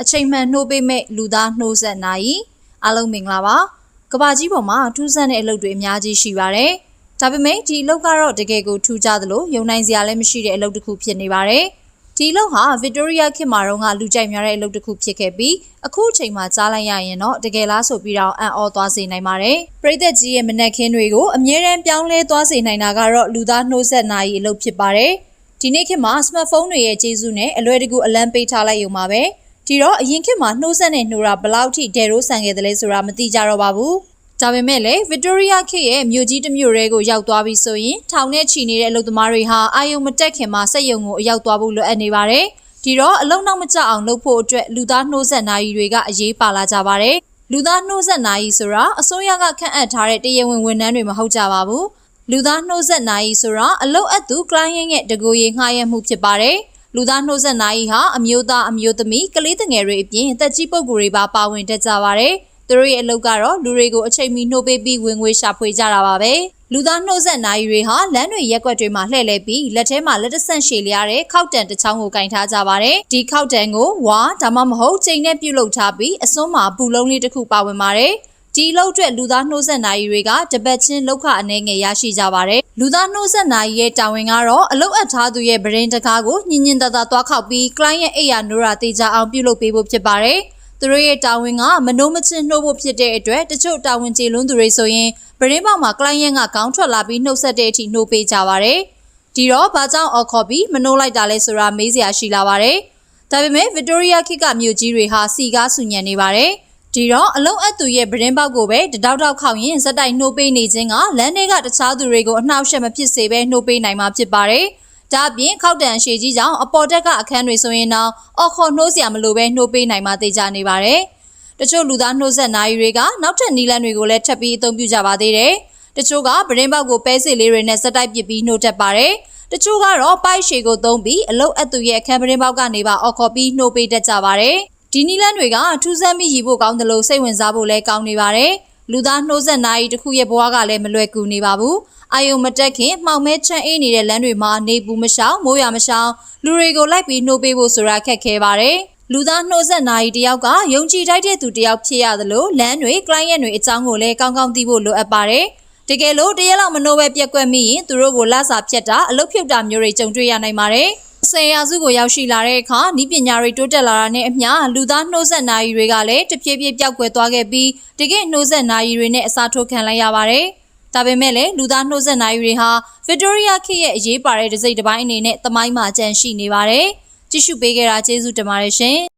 အချိန်မှန်နှိုးပေးမဲ့လူသားနှိုးဆက်နိုင်အားလုံးမင်္ဂလာပါကဘာကြီးပေါ်မှာထူးဆန်းတဲ့အလုပ်တွေအများကြီးရှိပါတယ်ဒါပေမဲ့ဒီအလုပ်ကတော့တကယ်ကိုထူးခြားသလိုယုံနိုင်စရာလည်းမရှိတဲ့အလုပ်တစ်ခုဖြစ်နေပါတယ်ဒီအလုပ်ဟာဗစ်တိုးရီးယားခေတ်မှာတော့ကလူကြိုက်များတဲ့အလုပ်တစ်ခုဖြစ်ခဲ့ပြီးအခုအချိန်မှာကြားလိုက်ရရင်တော့တကယ်လားဆိုပြီးတော့အံ့ဩသွားစေနိုင်ပါတယ်ပရိသတ်ကြီးရဲ့မနက်ခင်းတွေကိုအမြဲတမ်းပြောင်းလဲသွားစေနိုင်တာကတော့လူသားနှိုးဆက်နိုင်အလုပ်ဖြစ်ပါတယ်ဒီနေ့ခေတ်မှာစမတ်ဖုန်းတွေရဲ့ကျေးဇူးနဲ့အလွယ်တကူအလံပေးထားလိုက်ရုံပါပဲ ဒီတော့အရင်ခေတ်မှာနှိုးဆက်နဲ့နှိုးတာဘယ်လောက်ထိဒဲရိုးဆန်ခဲ့တယ်လဲဆိုတာမသိကြတော့ပါဘူးဒါပေမဲ့လည်းဗစ်တိုးရီးယားခေတ်ရဲ့မြို့ကြီးတစ်မြို့ရဲကိုရောက်သွားပြီဆိုရင်ထောင်နဲ့ချီနေတဲ့အလုပ်သမားတွေဟာအာယုံမတက်ခင်မှာစက်ယုံကိုအရောက်သွားဖို့လိုအပ်နေပါတယ်ဒီတော့အလုံးနောက်မကျအောင်လုပ်ဖို့အတွက်လူသားနှိုးဆက်နိုင်တွေကအရေးပါလာကြပါတယ်လူသားနှိုးဆက်နိုင်ဆိုတာအစိုးရကခန့်အပ်ထားတဲ့တရားဝင်ဝန်ထမ်းတွေမဟုတ်ကြပါဘူးလူသားနှိုးဆက်နိုင်ဆိုတာအလုပ်အပ်သူ client ရဲ့တကူရေးငှားရမ်းမှုဖြစ်ပါတယ် လူသားနှိုးဆက်နိုင်ဟာအမျိုးသားအမျိုးသမီးကလေးငယ်တွေအပြင်တက်ကြီးပုဂ္ဂိုလ်တွေပါပါဝင်တတ်ကြပါတယ်သူတို့ရဲ့အလုပ်ကတော့လူတွေကိုအချိန်မီနှိုးပေးပြီးဝင်ငွေရှာဖွေကြတာပါပဲလူသားနှိုးဆက်နိုင်တွေဟာလမ်းတွေရက်ွက်တွေမှာလှည့်လည်ပြီးလက်ထဲမှာလက်တဆန့်ရှည်လျားတဲ့ခောက်တံတစ်ချောင်းကိုကင်ထားကြပါတယ်ဒီခောက်တံကိုဝါဒါမှမဟုတ်ချိန်နဲ့ပြုတ်လုပ်ထားပြီးအစွန်းမှာပူလုံးလေးတစ်ခုပါဝင်ပါတယ် ဒီလောက်အတွက်လူသားနှိုးဆက်နိုင်တွေကတပတ်ချင်းလောက်ခအနေငယ်ရရှိကြပါတယ်လူသားနှိုးဆက်နိုင်ရဲ့တာဝန်ကတော့အလုတ်အပ်ထားသူရဲ့ဗရင်တကားကိုညင်ညင်သာသာသွားခောက်ပြီး client ရဲ့အိယာနိုရာတေချာအောင်ပြုလုပ်ပေးဖို့ဖြစ်ပါတယ်သူတို့ရဲ့တာဝန်ကမနှိုးမချင်းနှိုးဖို့ဖြစ်တဲ့အတွက်တချို့တာဝန်ကျေလွန်းသူတွေဆိုရင်ဗရင်ပေါက်မှာ client ကခေါင်းထွက်လာပြီးနှုတ်ဆက်တဲ့အထိနှိုးပေးကြပါတယ်ဒီတော့ဘာကြောင့်အော်ခေါ်ပြီးမနှိုးလိုက်တာလဲဆိုတာမေးစရာရှိလာပါတယ်ဒါပေမဲ့ဗစ်တိုးရီးယားခေတ်ကမြို့ကြီးတွေဟာစီကားဆူညံနေပါတယ် ဒီတော့အလုံးအပ်သူရဲ့ဗရင်ပေါက်ကိုပဲတတောက်တောက်ခောက်ရင်ဇက်တိုက်နှိုးပေးနေခြင်းကလမ်းတွေကတခြားသူတွေကိုအနှောက်အယှက်မဖြစ်စေဘဲနှိုးပေးနိုင်မှာဖြစ်ပါတယ်။ဒါအပြင်ခောက်တန်ရှည်ကြီးကြောင့်အပေါ်တက်ကအခန်းတွေဆိုရင်တော့အော်ခေါ်နှိုးစရာမလိုဘဲနှိုးပေးနိုင်မှာသိကြနေပါတယ်။တချို့လူသားနှိုးဆက်နိုင်တွေကနောက်ထပ်နီလန်းတွေကိုလည်းထပ်ပြီးအသုံးပြုကြပါသေးတယ်။တချို့ကဗရင်ပေါက်ကိုပဲစစ်လေးတွေနဲ့ဇက်တိုက်ပစ်ပြီးနှိုးတတ်ပါတယ်။တချို့ကတော့ပိုက်ရှည်ကိုသုံးပြီးအလုတ်အပ်သူရဲ့အခန်းပရင်ပေါက်ကနေပါအော်ခေါ်ပြီးနှိုးပေးတတ်ကြပါတယ်။ ဒီနီလန်းတွေကထူးဆန်းပြီးရည်ဖို့ကောင်းတယ်လို့စိတ်ဝင်စားဖို့လည်းကောင်းနေပါတယ်။လူသားနှိုးဆက်နိုင်တစ်ခုရဲ့ဘဝကလည်းမလွယ်ကူနေပါဘူး။အာယုံမတက်ခင်မှောင်မဲချမ်းအေးနေတဲ့လမ်းတွေမှာနေပူမရှောင်မိုးရွာမရှောင်လူတွေကိုလိုက်ပြီးနှိုးပေးဖို့ဆိုတာခက်ခဲပါတယ်။လူသားနှိုးဆက်နိုင်တယောက်ကယုံကြည်ထိုက်တဲ့သူတယောက်ဖြစ်ရသလိုလမ်းတွေ client တွေအကြောင်းကိုလည်းကောင်းကောင်းသိဖို့လိုအပ်ပါတယ်။တကယ်လို့တရက်လောက်မနှိုးပဲပြက်ကွက်မိရင်သူတို့ကိုလစာဖြတ်တာအလုပ်ဖြုတ်တာမျိုးတွေကြုံတွေ့ရနိုင်ပါတယ်။ ဆယ်ရာစုကိုရောက်ရှိလာတဲ့အခါဤပညာတွေတိုးတက်လာတာနဲ့အမျှလူသားနှိုးဆက်နာရီတွေကလည်းတဖြည်းဖြည်းပျောက်ကွယ်သွားခဲ့ပြီးတကယ့်နှိုးဆက်နာရီတွေနဲ့အစားထိုးခံလိုက်ရပါတယ်။ဒါပေမဲ့လည်းလူသားနှိုးဆက်နာရီတွေဟာဗစ်တိုးရီးယားခေတ်ရဲ့အရေးပါတဲ့ဒစိမ့်တစ်ပိုင်းအနေနဲ့သမိုင်းမှာကျန်ရှိနေပါတယ်။ကြည့်ရှုပေးကြတာကျေးဇူးတင်ပါတယ်ရှင်။